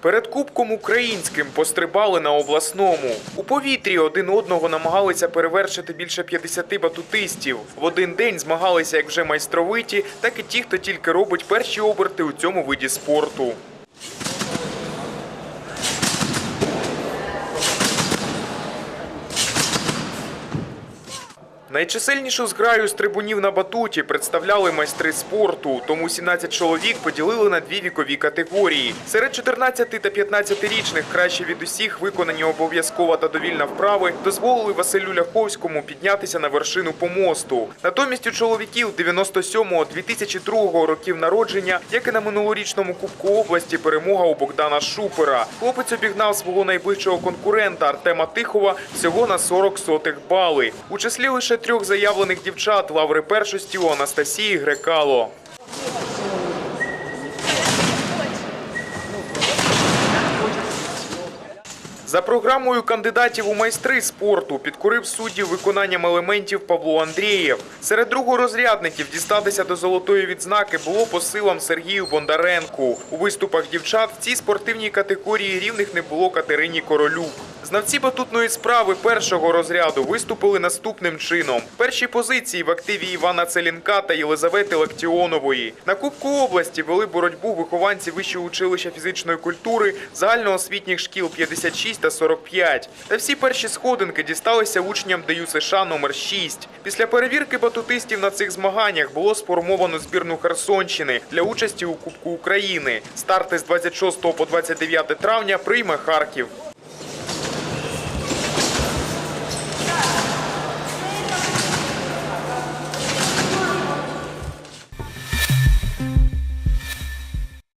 Перед Кубком українським пострибали на обласному. У повітрі один одного намагалися перевершити більше 50 батутистів. В один день змагалися як вже майстровиті, так і ті, хто тільки робить перші оберти у цьому виді спорту. Найчисельнішу зграю з трибунів на батуті представляли майстри спорту, тому 17 чоловік поділили на дві вікові категорії. Серед 14 та 15-річних краще від усіх виконані обов'язкова та довільна вправи дозволили Василю Ляховському піднятися на вершину помосту. Натомість у чоловіків 97-го, 2002 років народження, як і на минулорічному Кубку області, перемога у Богдана Шупера. Хлопець обігнав свого найближчого конкурента Артема Тихова всього на 40 сотих бали. У числі лише трьох заявлених дівчат лаври першості у Анастасії Грекало. За програмою кандидатів у майстри спорту підкорив суддів виконанням елементів Павло Андрієв. Серед другорозрядників дістатися до золотої відзнаки було по силам Сергію Бондаренку. У виступах дівчат в цій спортивній категорії рівних не було Катерині Королюк. Знавці батутної справи першого розряду виступили наступним чином: перші позиції в активі Івана Целінка та Єлизавети Лактіонової. На Кубку області вели боротьбу вихованці вищого училища фізичної культури загальноосвітніх шкіл 56 та 45. Та всі перші сходинки дісталися учням ДЮ США номер 6. Після перевірки батутистів на цих змаганнях було сформовано збірну Херсонщини для участі у Кубку України. Старти з 26 по 29 травня прийме Харків.